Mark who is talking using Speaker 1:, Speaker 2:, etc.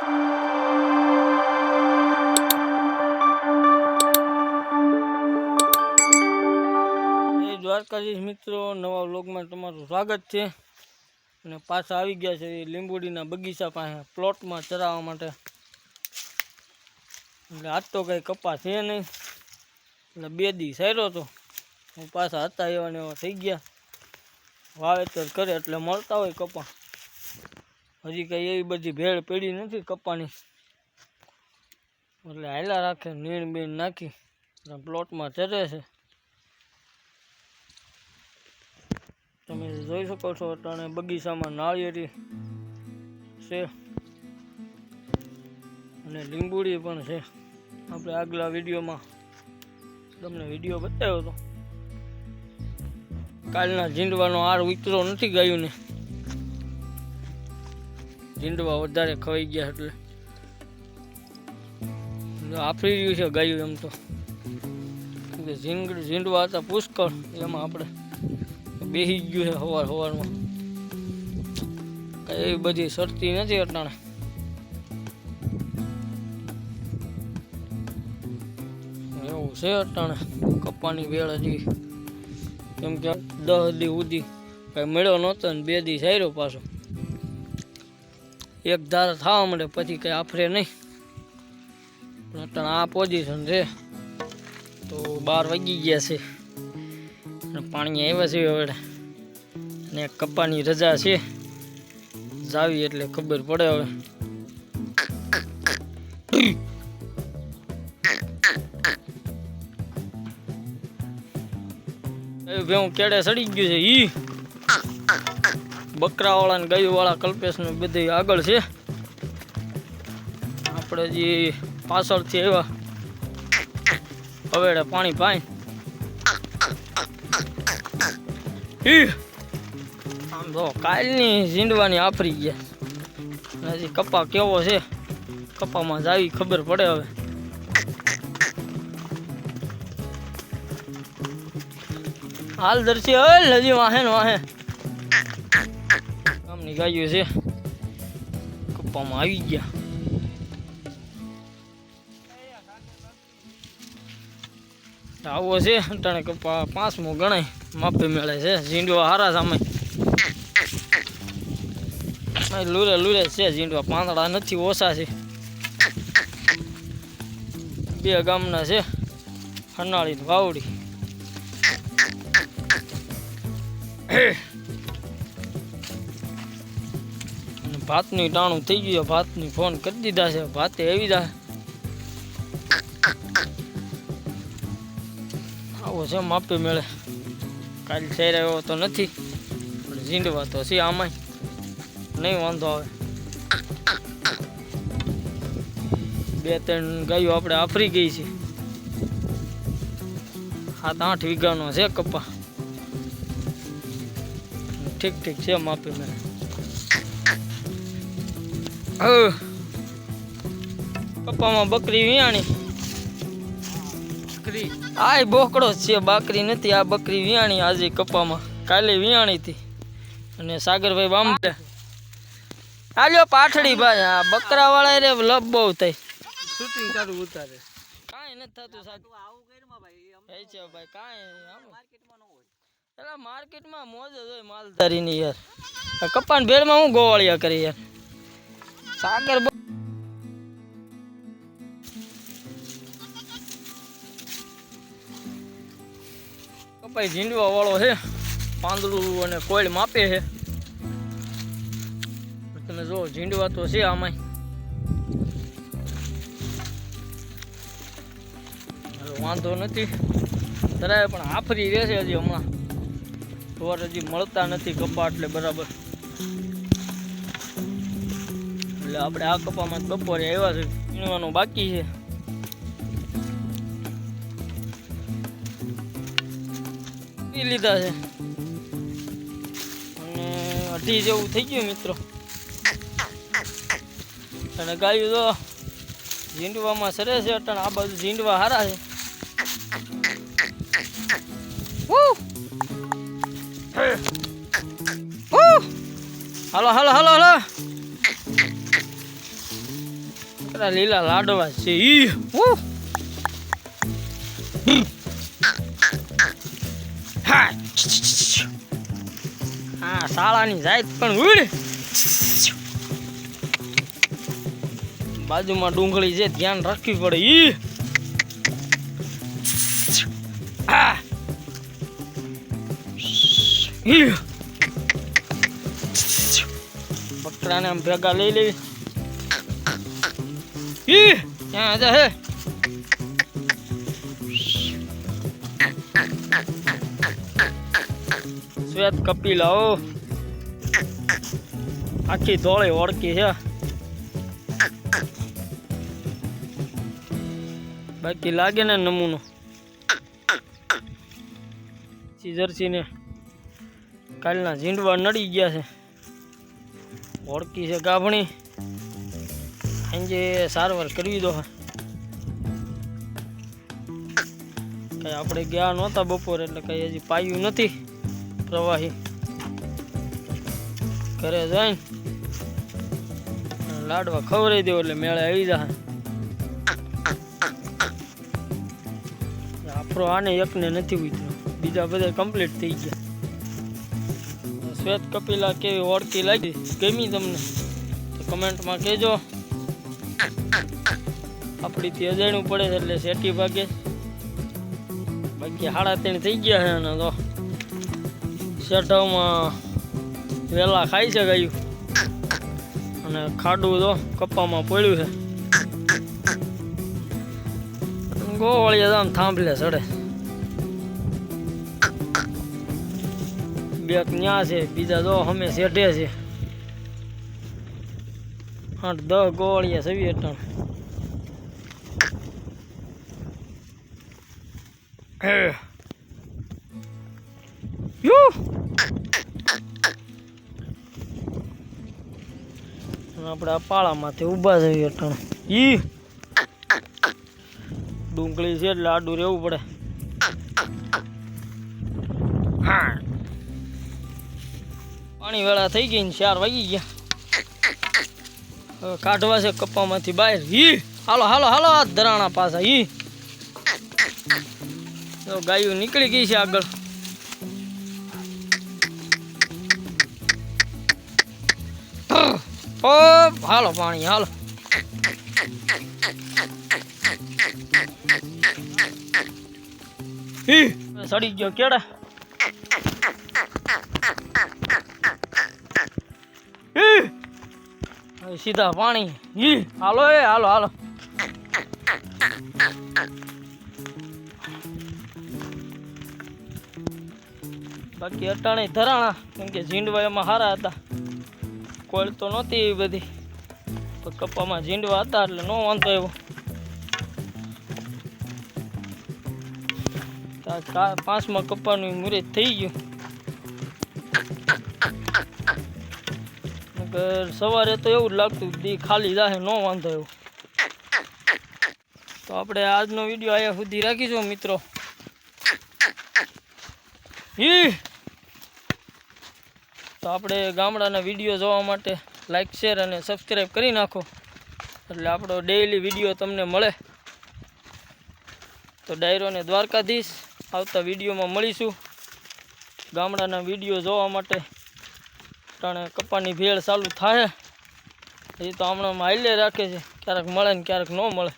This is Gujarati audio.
Speaker 1: દ્વારકાધીશ મિત્રો, નવા વ્લોગમાં તમારું સ્વાગત છે. અને પાછા આવી ગયા છે લીંબોડીના બગીચા પાસે, પ્લોટમાં ચરાવવા માટે. એટલે આજ તો કંઈ કપા છે નહીં. એટલે બે દી સાર્યો હું પાછા હતા એવા ને એવા થઈ ગયા. વાવેતર કરે એટલે મળતા હોય કપા હજી કંઈ એવી બધી ભેળ પડી નથી કપાની એટલે હાયલા રાખે, નીણ બીણ નાખી પ્લોટમાં ચરે છે. તમે જોઈ શકો છો, અટાણે બગીચામાં નાળિયેરી છે. અને લીંબુડી પણ છે. આપણે આગલા વિડીયોમાં તમને વીડિયો બતાવ્યો હતો. કાલના ઝીંડવાનો હાર ઉતરો નથી ગયું ને ઝીંડવા વધારે ખવાઈ ગયા એટલે. આફરી રહ્યું છે ગાયું એમ તો. ઝીંડવા હતા પુષ્કળ, એમાં આપણે બેસી ગયું છે સવાર સવારમાં કઈ એવી બધી શરતી નથી અટાણે. એવું છે અટાણે, કપ્પાની વેળ હજી. કેમ કે દસ દી સુધી કઈ મેળો નહોતો ને બે દી સાયરો પાછો. એક ધારા થવા મળે પછી કઈ આફરે નહીં. પણ આ પોઝિશન છે. તો બાર વાગી ગયા છે. અને પાણી આવ્યા છે હવે ને કપ્પાની રજા છે. જાવી એટલે ખબર પડે હવે. ભેવું કેડે સડી ગયું છે? ઈ બકરા વાળા ને ગાયવાળા કલ્પેશ ને બધી આગળ છે. આપણે જે પાછળથી આવ્યા. હવેડે પાણી પાઈ. આમ તો કાલની ઝીંડવાની આફરી ગયા. હજી કપા કેવો છે? કપામાં જાવી ખબર પડે હવે. હાલ હલ હજી વાહે ને વાહે. આમની ગાયું છે. કપામાં આવી ગયા. આવો છે, અટાણે કપા પાંચમો ગણાય. માપે મેળે છે, ઝીંડવા હારા સામે. લુરે લૂરે છે, ઝીંડવા પાંદડા નથી, ઓછા છે. બે ગામના છે હનાળી ને વાવડી. ભાતની ટાણું થઈ ગયું ભાતની ફોન કરી દીધા છે. ભાતે આવી દા આવો છે, માપે મેળે. કાલ થઈ રહ્યો તો નથી. પણ ઝીંડવા તો છે આમાંય. નહીં વાંધો આવે. બે ત્રણ ગાયો આપણે આફરી ગઈ છે. સાત આઠ વીઘાનો છે કપા. ઠીક ઠીક છે, માપે મેળે. હવે કપામાં બકરી વિયાણી બકરી. આ બોકડો છે બાકરી નથી આ બકરી વિયાણી આજે કપામાં કાલે વિયાણી હતી. અને સાગરભાઈ બાંબે આલ્યો પાઠડી ભાઈ આ બકરા વાળા રે લબ બહુ થઈ
Speaker 2: શૂટિંગ ચાલુ ઉતારે.
Speaker 1: કાંઈ નથી થતું સાહેબ
Speaker 2: આવું કર્યું ભાઈ
Speaker 1: એ છે ભાઈ કાંઈ હોય. એલા માર્કેટમાં મોજ જ હોય માલધારીની યાર. કપ્પાન ભેળમાં હું ગોવાળિયા કરી યાર. સાગર કપાઈ ઝીંડવા વાળો છે. પાંદડું અને કોઈલ માપે છે. તમે જો ઝીંડવા તો છે આમાંય. વાંધો નથી. જરાય પણ આફરી રહેશે હજી હમણાં. ઢોર હજી મળતા નથી કપા એટલે બરાબર. એટલે આપણે આ કપામાં બપોરે આવ્યા છે વીણવાનું બાકી છે. પી લીધા છે. અને અઢી જેવું થઈ ગયું મિત્રો. અને ગાયું તો ઝીંડવામાં સરે છે અટણ આ બાજુ ઝીંડવા હારા છે! હાલો હાલો હાલો હાલો. તારા લીલા લાડવા છે ઈ. હા. શાળાની જાય પણ ઉડ. બાજુમાં ડુંગળી છે, ધ્યાન રાખવી પડે ઈ. બકરાને આમ ભેગા લઈ લેવી. ઈ! ક્યાં હતા હે? શ્વેત કપિલ આવો આખી ધોળી ઓળખી છે. બાકી લાગે ને નમૂનો. જર્સીને કાલના ઝીંડવા નડી ગયા છે. ઓળખી છે ગાભણી. સાંજે સારવાર કરવી દો. કઈ આપણે ગયા નહોતા બપોરે એટલે કઈ હજી પાયું નથી પ્રવાહી. ઘરે જઈને લાડવા ખવડાવી દેવો એટલે મેળે આવી જાય આપણો આને એકને નથી ઉતર્યો. બીજા બધા કમ્પ્લીટ થઈ ગયા. શ્વેત કપિલા કેવી ઓળખી લાગી? ગમી તમને? કમેન્ટમાં કહેજો. આપણીથી અજાણ્યું પડે છે એટલે શેઠી ભાગે. બાકી સાડા ત્રણ થઈ ગયા છે અને તો શેઠામાં વહેલા ખાઈ છે ગાયું. અને ખાડું તો કપ્પામાં પડ્યું છે. ગોવાળિયા આમ થાંભલે ચડે. બે ન્યા છે, બીજા દો અમે શેઠે છે. આઠ દસ ગોવાળિયા સવી અટાણ હે યુ અને આપણે આ પાળામાંથી ઊભા જઈએ અટાણ. ઈ. ડુંગળી છે એટલે આડું રહેવું પડે. પાણી વેળા થઈ ગઈ ને ચાર વાગી ગયા. કાઢવા છે કપ્પામાંથી બહાર. ઈ. હાલો હાલો હાલો આ ધરાણા પાછા. ઈ. તો ગાયું નીકળી ગઈ છે આગળ. ઓ, હાલો પાણી, હાલો. સડી ગયો કેડા સીધા પાણી. હાલો, એ, હાલો હાલો. બાકી અટાણે ધરાણા, કેમ કે ઝીંડવા એમાં સારા હતા. કોળ તો નહોતી એવી બધી. પણ કપ્પામાં ઝીંડવા હતા એટલે નો વાંધો એવો પાંચમાં કપ્પાનું મુહૂર્ત થઈ ગયું. સવારે તો એવું જ લાગતું દી ખાલી જાહે, નો વાંધો એવો તો આપણે આજનો વીડિયો અહીંયા સુધી રાખીશું મિત્રો. ઈ! તો આપણે ગામડાના વીડિયો જોવા માટે લાઇક શેર અને સબસ્ક્રાઈબ કરી નાખો. એટલે આપણો ડેઈલી વીડિયો તમને મળે. તો ડાયરો ને દ્વારકાધીશ આવતા વિડીયોમાં મળીશું. ગામડાના વીડિયો જોવા માટે ટાણે કપ્પાની ભેળ ચાલુ થાય એ તો હમણાં હાઈલે રાખે છે. ક્યારેક મળે ને ક્યારેક ન મળે.